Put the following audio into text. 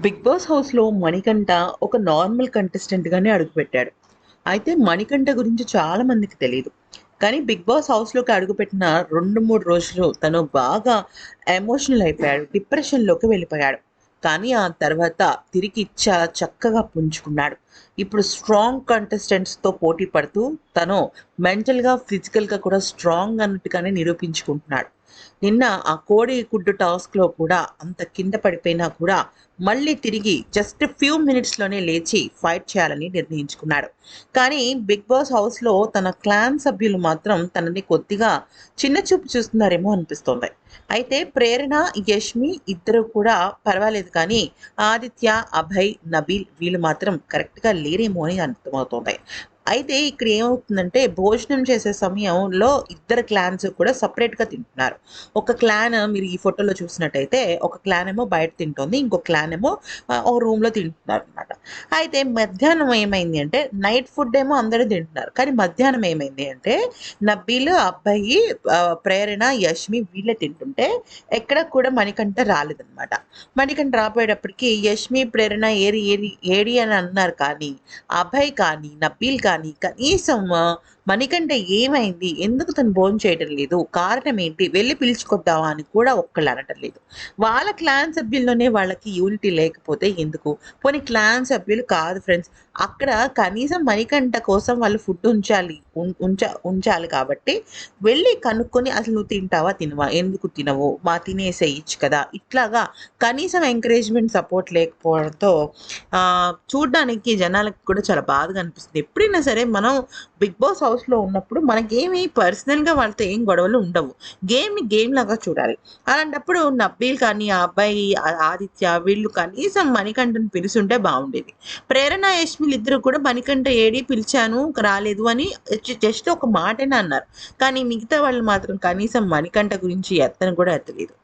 Big boss హౌస్లో మణికంఠ ఒక normal కంటెస్టెంట్గానే అడుగుపెట్టాడు. అయితే మణికంఠ గురించి చాలా మందికి తెలియదు కానీ బిగ్ బాస్ హౌస్లోకి అడుగుపెట్టిన రెండు మూడు రోజులు తను బాగా ఎమోషనల్ అయిపోయాడు డిప్రెషన్లోకి వెళ్ళిపోయాడు. కానీ ఆ తర్వాత తిరిగి చాలా చక్కగా పుంజుకున్నాడు. ఇప్పుడు స్ట్రాంగ్ కంటెస్టెంట్స్తో పోటీ పడుతూ తను మెంటల్గా ఫిజికల్గా కూడా స్ట్రాంగ్ అన్నట్టుగానే నిరూపించుకుంటున్నాడు. నిన్న ఆ కోడి గుడ్డు టాస్క్లో కూడా అంత కింద పడిపోయినా కూడా మళ్ళీ తిరిగి జస్ట్ ఫ్యూ మినిట్స్లోనే లేచి ఫైట్ చేయాలని నిర్ణయించుకున్నాడు. కానీ బిగ్ బాస్ హౌస్లో తన క్లాన్ సభ్యులు మాత్రం తనని కొద్దిగా చిన్న చూపు చూస్తున్నారేమో అనిపిస్తోంది. అయితే ప్రేరణ యష్మి ఇద్దరు కూడా పర్వాలేదు కానీ ఆదిత్య అభయ్ నబీల్ వీళ్ళు మాత్రం కరెక్ట్గా లేరేమో అని అర్థమవుతోంది. అయితే ఇక్కడ ఏమవుతుందంటే భోజనం చేసే సమయంలో ఇద్దరు క్లాన్స్ కూడా సపరేట్గా తింటున్నారు. ఒక క్లాన్ మీరు ఈ ఫోటోలో చూసినట్టయితే ఒక క్లాన్ ఏమో బయట తింటుంది ఇంకో క్లాన్ ఏమో ఒక రూమ్లో తింటున్నారు అనమాట అయితే మధ్యాహ్నం ఏమైంది అంటే నైట్ ఫుడ్ ఏమో అందరూ తింటున్నారు. కానీ మధ్యాహ్నం ఏమైంది అంటే నబ్బీలు అబ్బాయి ప్రేరణ యష్మి వీళ్ళే తింటుంటే ఎక్కడ కూడా మణికంఠ రాలేదన్నమాట. మణికంఠ రాబోయేటప్పటికి యష్మి ప్రేరణ ఏరి ఏరి ఏడి అని అన్నారు కానీ అభయ్ కానీ నబ్బీల్ కానీ కనీసం ఆ, మణికంఠ ఏమైంది? ఎందుకు తను భోజనం చేయడం లేదు? కారణం ఏంటి? వెళ్ళి పిలుచుకొద్దామా అని కూడా ఒక్కళ్ళు అనటం లేదు. వాళ్ళ క్లాన్ సభ్యుల్లోనే వాళ్ళకి యూనిటీ లేకపోతే ఎందుకు? పోనీ క్లాన్ సభ్యులు కాదు ఫ్రెండ్స్. అక్కడ కనీసం మణికంఠ కోసం వాళ్ళు ఫుడ్ ఉంచాలి ఉం- ఉంచ ఉంచాలి కాబట్టి వెళ్ళి కనుక్కొని అసలు నువ్వు తింటావా తినవా? ఎందుకు తినవు? మా తినేసేయచ్చు కదా? ఇట్లాగా కనీసం ఎంకరేజ్మెంట్ సపోర్ట్ లేకపోవడంతో చూడడానికి జనాలకు కూడా చాలా బాధగా అనిపిస్తుంది. ఎప్పుడైనా సరే మనం బిగ్ బాస్ హౌస్లో ఉన్నప్పుడు మనకేమి పర్సనల్గా వాళ్ళతో ఏం గొడవలు ఉండవు. గేమ్ని గేమ్ లాగా చూడాలి. అలాంటప్పుడు నబ్బీల్ కానీ ఆ అబ్బాయి ఆదిత్య వీళ్ళు కనీసం మణికంఠను పిలుచుంటే బాగుండేది. ప్రేరణ యశ్మిల్ ఇద్దరు కూడా మణికంఠ ఏడి పిలిచాను రాలేదు అని జస్ట్ ఒక మాటనే అన్నారు. కానీ మిగతా వాళ్ళు మాత్రం కనీసం మణికంఠ గురించి ఎత్తను కూడా ఎత్తలేదు.